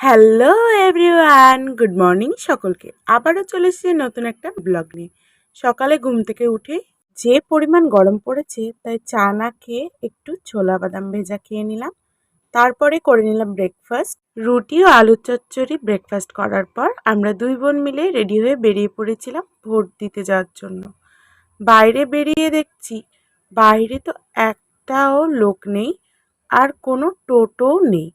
Hello everyone good morning সকলকে। আবারও চলে এসেছি নতুন একটা ব্লগ নিয়ে। সকালে ঘুম থেকে উঠে যে পরিমাণ গরম পড়েছে, তাই চা না খেয়ে একটু ছোলা বাদাম ভেজা খেয়ে নিলাম। তারপরে করে নিলাম ব্রেকফাস্ট রুটি ও আলুর চচ্চড়ি ব্রেকফাস্ট করার পর আমরা দুই বোন মিলে রেডি হয়ে বেরিয়ে পড়েছিলাম ভোট দিতে যাওয়ার জন্য। বাইরে বেরিয়ে দেখছি, বাইরে তো একটাও লোক নেই, আর কোনো টোটোও নেই।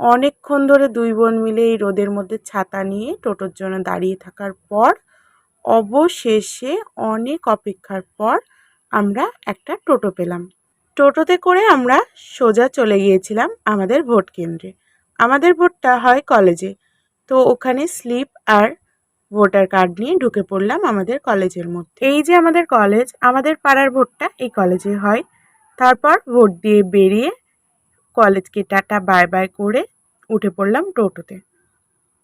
অনেকক্ষণ ধরে দুই বোন মিলে এই রোদের মধ্যে ছাতা নিয়ে টোটোর জন্য দাঁড়িয়ে থাকার পর, অবশেষে অনেক অপেক্ষার পর আমরা একটা টোটো পেলাম। টোটোতে করে আমরা সোজা চলে গিয়েছিলাম আমাদের ভোট কেন্দ্রে। আমাদের ভোটটা হয় কলেজে। তো ওখানে স্লিপ আর ভোটার কার্ড নিয়ে ঢুকে পড়লাম আমাদের কলেজের মধ্যে। এই যে আমাদের কলেজ, আমাদের পাড়ার ভোটটা এই কলেজে হয়। তারপর ভোট দিয়ে বেরিয়ে কলেজকে টাটা বাই বাই করে উঠে পড়লাম টোটোতে।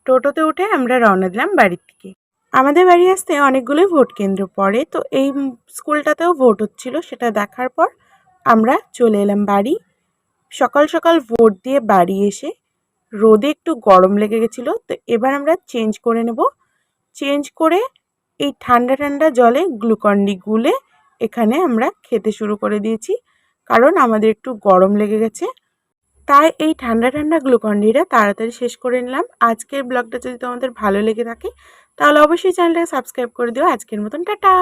টোটোতে উঠে আমরা রওনা দিলাম বাড়ির থেকে আমাদের বাড়ি আসতে অনেকগুলোই ভোট কেন্দ্র পড়ে, তো এই স্কুলটাতেও ভোট হচ্ছিল, সেটা দেখার পর আমরা চলে এলাম বাড়ি। সকাল সকাল ভোট দিয়ে বাড়ি এসে রোদে একটু গরম লেগে গেছিল, তো এবার আমরা চেঞ্জ করে নেব। চেঞ্জ করে এই ঠান্ডা ঠান্ডা জলে গ্লুকন্ডি গুলে এখানে আমরা খেতে শুরু করে দিয়েছি, কারণ আমাদের একটু গরম লেগে গেছে। তাই এই ঠান্ডা ঠান্ডা গ্লুকন্ডিটা তাড়াতাড়ি শেষ করে নিলাম। আজকের ব্লগটা যদি তোমাদের ভালো লেগে থাকে, তাহলে অবশ্যই চ্যানেলটাকে সাবস্ক্রাইব করে দিও। আজকের মতন, টাটা!